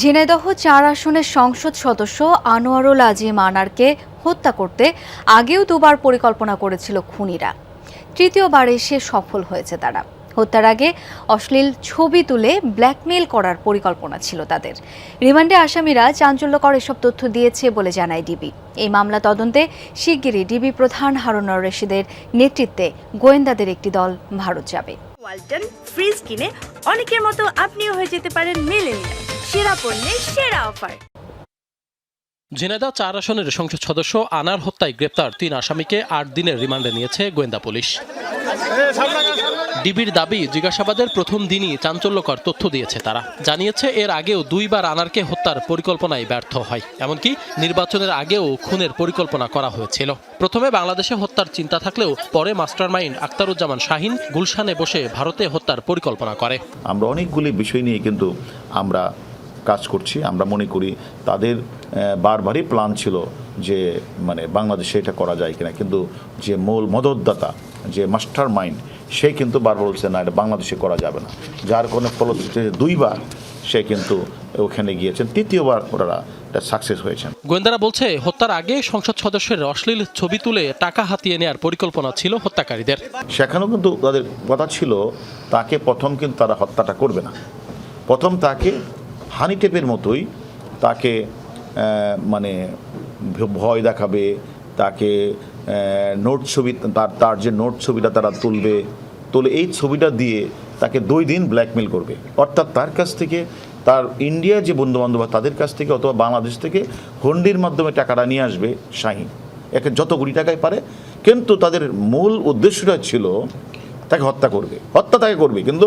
ঝিনাইদহ চার আসনের সংসদ সদস্য আনোয়ারুল আজিম আনারকে হত্যা করতে আগেও দুবার পরিকল্পনা করেছিল খুনিরা। তৃতীয়বার এসে সফল হয়েছে তারা। হত্যার আগে অশ্লীল ছবি তুলে ব্ল্যাকমেইল করার পরিকল্পনা ছিল তাদের। রিমান্ডে আসামিরা চাঞ্চল্যকর এসব তথ্য দিয়েছে বলে জানায় ডিবি। এই মামলা তদন্তে শিগগিরই ডিবি প্রধান হারুনার রশিদের নেতৃত্বে গোয়েন্দাদের একটি দল ভারত যাবে। ওয়ালটন, ফ্রিজ কিনে অনেকের মতো আপনিও হয়ে যেতে পারেন মিলেনিয়াল। সেরা পণ্যের সেরা অফার। ঝিনাইদহ চার আসনের সংসদ সদস্য আনার হত্যায় গ্রেপ্তার তিন আসামিকে আট দিনের রিমান্ডে নিয়েছে গোয়েন্দা পুলিশ। ডিবির দাবি জিজ্ঞাসাবাদের প্রথম দিনই চাঞ্চল্যকর তথ্য দিয়েছে তারা। জানিয়েছে এর আগেও দুইবার আনারকে হত্যার পরিকল্পনায় ব্যর্থ হয়। এমনকি নির্বাচনের আগেও খুনের পরিকল্পনা করা হয়েছিল। প্রথমে বাংলাদেশে হত্যার চিন্তা থাকলেও পরে মাস্টারমাইন্ড আক্তারুজ্জামান শাহিন গুলশানে বসে ভারতে হত্যার পরিকল্পনা করে। আমরা অনেকগুলি বিষয় নিয়ে কিন্তু আমরা কাজ করছি আমরা মনে করি তাদের বারবারই প্ল্যান ছিল যে মানে বাংলাদেশে এটা করা যায় কিনা। কিন্তু যে মূল মদতদাতা যে মাস্টার মাইন্ড সে কিন্তু বারবার বলছে না এটা বাংলাদেশে করা যাবে না। যার কোনো ফলশ্রুতিতে দুইবার সে কিন্তু ওখানে গিয়েছেন। তৃতীয়বার ওনারা এটা সাকসেস হয়েছেন। গোয়েন্দারা বলছে হত্যার আগে সংসদ সদস্যের অশ্লীল ছবি তুলে টাকা হাতিয়ে নেওয়ার পরিকল্পনা ছিল হত্যাকারীদের। সেখানেও কিন্তু তাদের কথা ছিল তাকে প্রথম কিন্তু তারা হত্যাটা করবে না। প্রথম তাকে হানি টেপের মতোই তাকে মানে ভয় দেখাবে, তাকে নোট ছবি, তার তার যে নোট ছবিটা তারা তুলবে, তুলে এই ছবিটা দিয়ে তাকে দুই দিন ব্ল্যাকমেল করবে। অর্থাৎ তার কাছ থেকে, তার ইন্ডিয়া যে বন্ধু বান্ধব তাদের কাছ থেকে অথবা বাংলাদেশ থেকে হন্ডির মাধ্যমে টাকাটা নিয়ে আসবে শাহিন। একে যত কোটি টাকায় পারে, কিন্তু তাদের মূল উদ্দেশ্যটা ছিল তাকে হত্যা করবে। হত্যা তাকে করবে, কিন্তু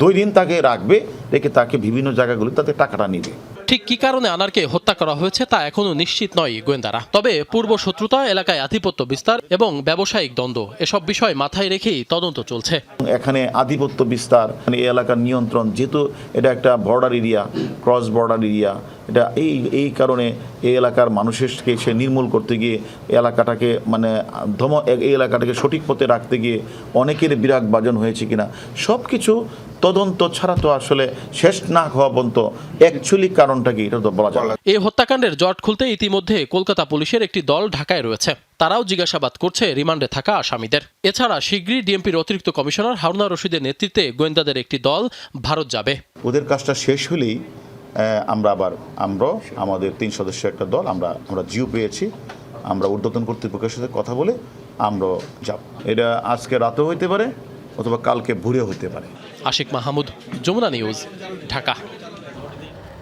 দুই দিন তাকে রাখবে রেখে তাকে বিভিন্ন জায়গাগুলো তাতে টাকাটা নিবে। ঠিক কি কারণে আনারকে হত্যা করা হয়েছে তা এখনও নিশ্চিত নয় গোয়েন্দারা। তবে পূর্ব শত্রুতা, এলাকায় আধিপত্য বিস্তার এবং ব্যবসায়িক দ্বন্দ্ব, এসব বিষয় মাথায় রেখেই তদন্ত চলছে। এখানে আধিপত্য বিস্তার মানে এই এলাকার নিয়ন্ত্রণ, যেহেতু এটা একটা border area cross border area এটা এই এই কারণে এই এলাকার মানুষকে সে নির্মূল করতে গিয়ে এলাকাটাকে মানে ধম এই এলাকাটাকে সঠিক পথে রাখতে গিয়ে অনেকের বিরাগ বাজন হয়েছে কিনা। সব কিছু তদন্ত ছাড়া তো আসলে শেষ না হওয়া পর্যন্ত অ্যাকচুয়ালি কারণটা কি এটা বলা যায় এই হত্যাকাণ্ডের জট খুলতে ইতিমধ্যে কলকাতা পুলিশের একটি দল ঢাকায় রয়েছে। তারাও জিজ্ঞাসাবাদ করছে রিমান্ডে থাকা আসামিদের। এছাড়া শীঘ্রই ডিএমপির অতিরিক্ত কমিশনার হারুনা রশিদের নেতৃত্বে গোয়েন্দাদের একটি দল ভারত যাবে। ওদের কাজটা শেষ হলেই আমরা আবার আমরা আমাদের তিন সদস্য একটা দল আমরা আমরা জিও পেয়েছি আমরা ঊর্ধ্বতন কর্তৃপক্ষের সাথে কথা বলে আমরা যাব। এটা আজকে রাতেও হইতে পারে অথবা কালকে ভোরে হতে পারে। আশিক মাহমুদ যমুনা নিউজ ঢাকা।